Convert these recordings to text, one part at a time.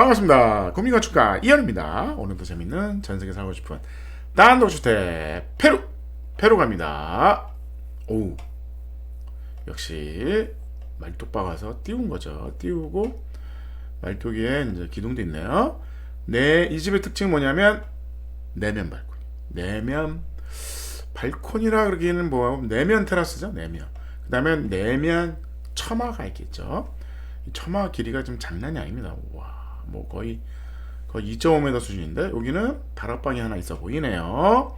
반갑습니다. 국민건축가 이현입니다. 오늘도 재밌는 전세계 살고 싶은 단독주택 페루 페루 갑니다. 오 역시 말뚝 박아서 띄운 거죠. 띄우고 말뚝에 이제 기둥도 있네요. 네, 이 집의 특징이 뭐냐면 내면 발코니. 내면 발코니라 그러기에는 뭐 내면 테라스죠. 내면. 그다음에 내면 처마가 있겠죠. 이 처마 길이가 좀 장난이 아닙니다. 와, 뭐 거의 거의 2.5m 수준인데 여기는 다락방이 하나 있어 보이네요.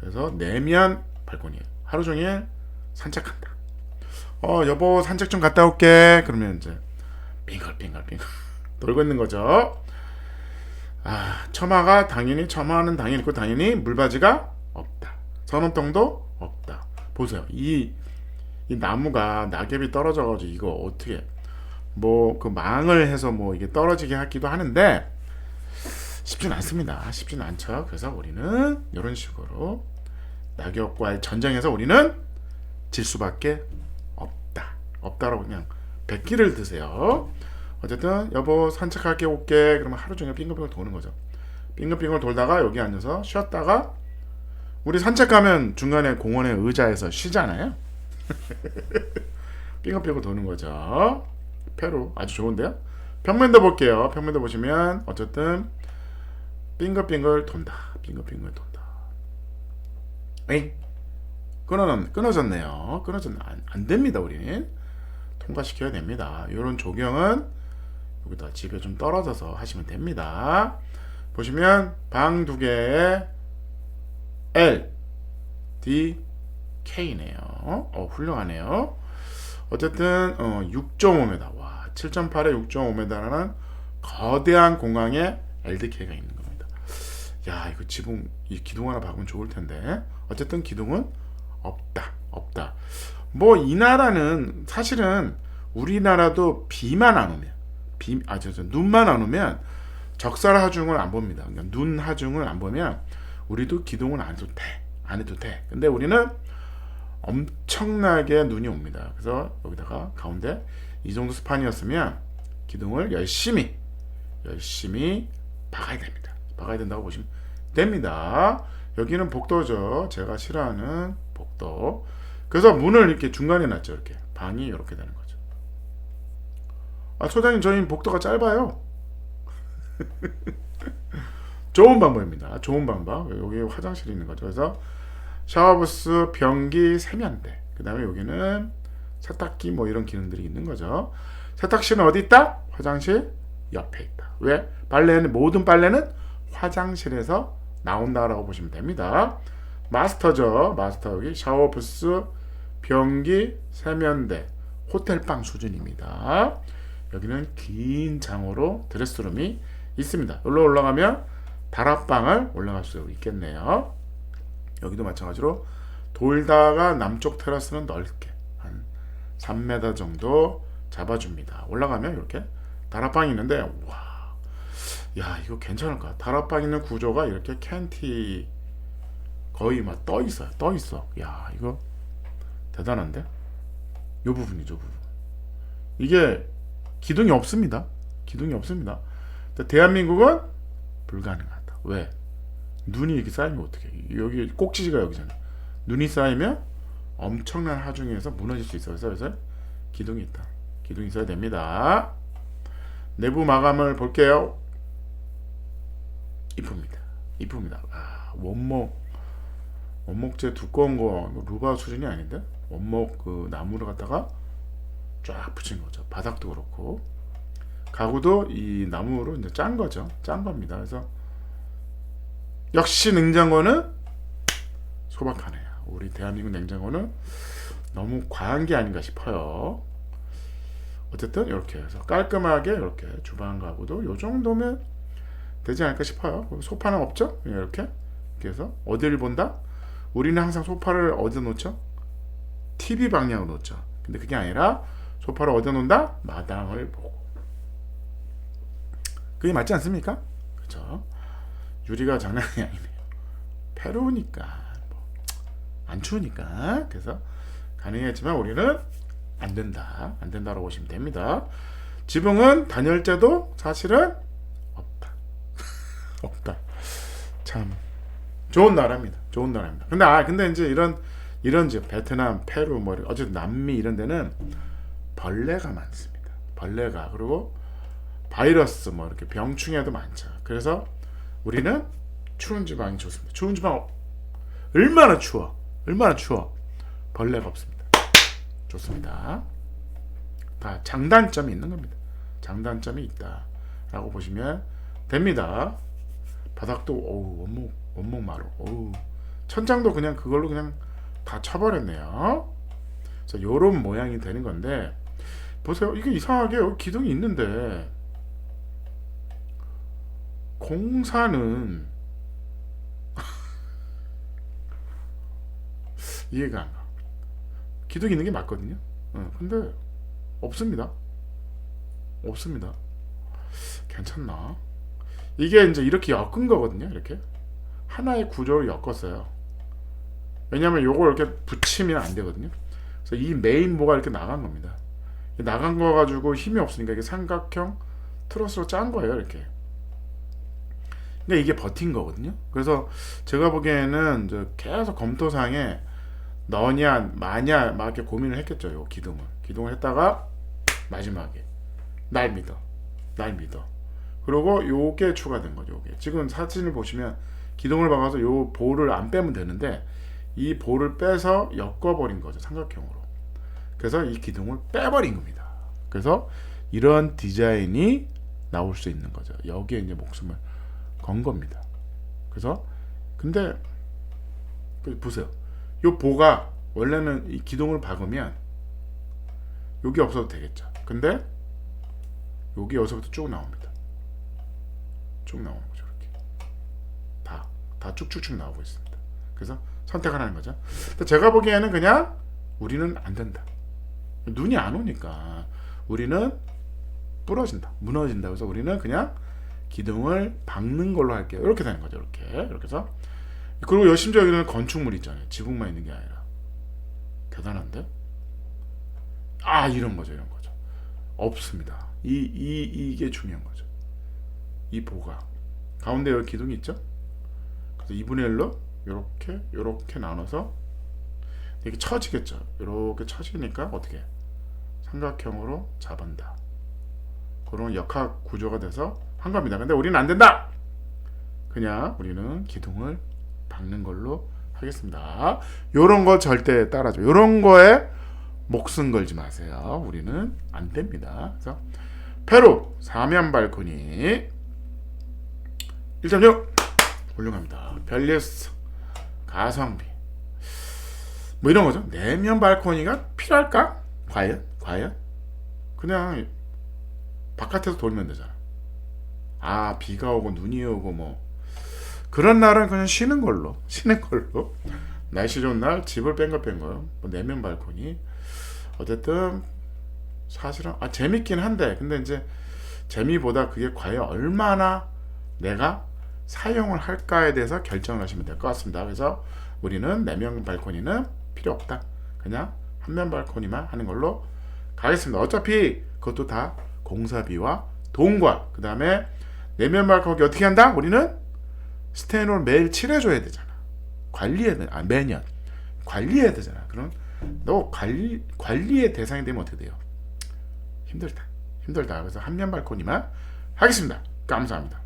그래서 내면 발코니. 하루 종일 산책한다. 어, 여보 산책 좀 갔다 올게. 그러면 이제 빙글빙글빙글 돌고 있는 거죠. 아, 처마가 당연히 처마는 당연히 있고 당연히 물바지가 없다. 선원동도 없다. 보세요. 이, 이 나무가 낙엽이 떨어져가지고 이거 어떻게 뭐 그 망을 해서 뭐 이게 떨어지게 하기도 하는데 쉽진 않습니다. 쉽진 않죠. 그래서 우리는 이런 식으로 낙엽과의 전쟁에서 우리는 질 수밖에 없다. 없다라고 그냥 백기를 드세요. 어쨌든 여보 산책할게 올게 그러면 하루 종일 빙글빙글 도는 거죠. 빙글빙글 돌다가 여기 앉아서 쉬었다가 우리 산책 가면 중간에 공원의 의자에서 쉬잖아요. 빙글빙글 도는 거죠. 페루 아주 좋은데요. 평면도 볼게요. 평면도 보시면 어쨌든 빙글빙글 돈다. 빙글빙글 돈다. 에이 끊어 끊어졌네요. 끊어졌네. 안, 안 됩니다. 우리는 통과시켜야 됩니다. 이런 조경은 여기다 집에 좀 떨어져서 하시면 됩니다. 보시면 방 두 개에 L, D, K네요. 어, 훌륭하네요. 어쨌든 어, 6.5m. 와, 7.8에 6.5m라는 거대한 공간에 LDK가 있는 겁니다. 야, 이거 지붕 이 기둥 하나 박으면 좋을 텐데. 어쨌든 기둥은 없다. 없다. 뭐 이 나라는 사실은 우리나라도 비만 안 오면 비, 아, 저, 저, 눈만 안 오면 적살 하중을 안 봅니다. 그러니까 눈 하중을 안 보면 우리도 기둥은 안 해도 돼. 안 해도 돼. 근데 우리는 엄청나게 눈이 옵니다. 그래서 여기다가 가운데 이 정도 스판이었으면 기둥을 열심히 열심히 박아야 됩니다. 박아야 된다고 보시면 됩니다. 여기는 복도죠. 제가 싫어하는 복도. 그래서 문을 이렇게 중간에 놨죠. 이렇게 방이 이렇게 되는 거죠. 아 소장님 저희 복도가 짧아요. 좋은 방법입니다. 좋은 방법. 여기 화장실이 있는 거죠. 그래서 샤워부스, 변기, 세면대. 그 다음에 여기는 세탁기 뭐 이런 기능들이 있는 거죠. 세탁실은 어디 있다? 화장실 옆에 있다. 왜? 빨래는 모든 빨래는 화장실에서 나온다라고 보시면 됩니다. 마스터죠. 마스터 여기 샤워 부스, 변기, 세면대, 호텔방 수준입니다. 여기는 긴 장으로 드레스룸이 있습니다. 여기로 올라가면 다락방을 올라갈 수 있겠네요. 여기도 마찬가지로 돌다가 남쪽 테라스는 넓게 한 3m 정도 잡아줍니다. 올라가면 이렇게 다락방이 있는데 와, 야 이거 괜찮을까? 다락방 있는 구조가 이렇게 캔티 거의 막 떠 있어요. 떠 있어. 야 이거 대단한데? 요 부분이죠, 부분. 이게 기둥이 없습니다. 기둥이 없습니다. 대한민국은 불가능하다. 왜? 눈이 이렇게 쌓이면 어떻게? 여기 꼭지가 여기잖아요. 눈이 쌓이면 엄청난 하중에서 무너질 수 있어요. 그래서 기둥이 있다. 기둥이 있어야 됩니다. 내부 마감을 볼게요. 이쁩니다. 이쁩니다. 아, 원목 원목재 두꺼운 거 루바 수준이 아닌데 원목 그 나무를 갖다가 쫙 붙인 거죠. 바닥도 그렇고 가구도 이 나무로 이제 짠 거죠. 짠 겁니다. 그래서 역시 냉장고는 소박하네요. 우리 대한민국 냉장고는 너무 과한 게 아닌가 싶어요. 어쨌든 이렇게 해서 깔끔하게 이렇게 주방 가구도 요 정도면 되지 않을까 싶어요. 소파는 없죠? 이렇게 그래서 어디를 본다? 우리는 항상 소파를 어디 놓죠? TV 방향으로 놓죠. 근데 그게 아니라 소파를 어디 놓는다? 마당을 보고. 그게 맞지 않습니까? 그렇죠? 유리가 장난이 아니네요. 페루니까 뭐, 안 추우니까 그래서 가능했지만 우리는 안 된다, 안 된다라고 보시면 됩니다. 지붕은 단열재도 사실은 참 좋은 나라입니다. 좋은 나라입니다. 근데 아 근데 이제 이런 이런 지역 베트남, 페루 뭐 어쨌든 남미 이런 데는 벌레가 많습니다. 벌레가 그리고 바이러스 뭐 이렇게 병충해도 많죠. 그래서 우리는 추운 지방이 좋습니다. 추운 지방 얼마나 추워, 얼마나 추워 벌레가 없습니다. 좋습니다. 다 장단점이 있는 겁니다. 장단점이 있다라고 보시면 됩니다. 바닥도 어우 원목 원목 마루 어우 천장도 그냥 그걸로 그냥 다 쳐버렸네요. 그래서 요런 모양이 되는 건데 보세요 이게 이상하게 기둥이 있는데 공사는 이해가 안 가. 기둥이 있는 게 맞거든요. 어, 근데 없습니다. 없습니다. 괜찮나? 이게 이제 이렇게 엮은 거거든요. 이렇게 하나의 구조를 엮었어요. 왜냐하면 요걸 이렇게 붙이면 안 되거든요. 그래서 이 메인 모가 이렇게 나간 겁니다. 이 나간 거 가지고 힘이 없으니까 이게 삼각형 트러스로 짠 거예요. 이렇게. 근데 이게 버틴 거거든요. 그래서 제가 보기에는 계속 검토상에 너냐 마냐 막 이렇게 고민을 했겠죠. 요 기둥을 기둥을 했다가 마지막에 날 믿어, 날 믿어. 그리고 요게 추가된 거죠. 요게 지금 사진을 보시면 기둥을 박아서 요 볼을 안 빼면 되는데 이 볼을 빼서 엮어버린 거죠 삼각형으로. 그래서 이 기둥을 빼버린 겁니다. 그래서 이런 디자인이 나올 수 있는 거죠. 여기에 이제 목숨을 건 겁니다. 그래서 근데 그 보세요. 요 보가 원래는 이 기둥을 박으면 여기 없어도 되겠죠. 근데 여기 여기서부터 쭉 나옵니다. 쭉 나오는 거죠. 이렇게 다, 다 쭉쭉쭉 나오고 있습니다. 그래서 선택을 하는 거죠. 제가 보기에는 그냥 우리는 안 된다. 눈이 안 오니까 우리는 부러진다, 무너진다. 그래서 우리는 그냥 기둥을 박는 걸로 할게요. 이렇게 되는 거죠. 이렇게 이렇게 해서 그리고 심지어 여기는 건축물 있잖아요. 지붕만 있는 게 아니라 대단한데? 아 이런 거죠, 이런 거죠. 없습니다. 이 이 이게 중요한 거죠. 이 보가 가운데 여기 기둥이 있죠? 그래서 2분의 1로 이렇게 이렇게 나눠서 이게 처지겠죠. 이렇게 처지니까 어떻게 삼각형으로 잡은다. 그런 역학 구조가 돼서 한 겁니다. 근데 우리는 안 된다. 그냥 우리는 기둥을 박는 걸로 하겠습니다. 요런 거 절대 따라줘. 요런 거에 목숨 걸지 마세요. 우리는 안 됩니다. 그래서 페루 사면 발코니 1.6 훌륭합니다. 벨리스 가성비 뭐 이런 거죠. 내면 발코니가 필요할까? 과연? 과연? 그냥 바깥에서 돌면 되잖아. 아 비가 오고 눈이 오고 뭐 그런 날은 그냥 쉬는 걸로 쉬는 걸로 날씨 좋은 날 집을 거요. 뭐 내면 발코니 어쨌든 사실은 아 재밌긴 한데 근데 이제 재미보다 그게 과연 얼마나 내가 사용을 할까에 대해서 결정을 하시면 될 것 같습니다. 그래서 우리는 내면 발코니는 필요 없다. 그냥 한 면 발코니만 하는 걸로 가겠습니다. 어차피 그것도 다 공사비와 돈과 그 다음에 내면 발코니 어떻게 한다? 우리는 스테인을 매일 칠해줘야 되잖아. 관리해야 돼. 아 매년 관리해야 되잖아. 그럼 너 관리 관리의 대상이 되면 어떻게 돼요? 힘들다. 힘들다. 그래서 한면 발코니만 하겠습니다. 감사합니다.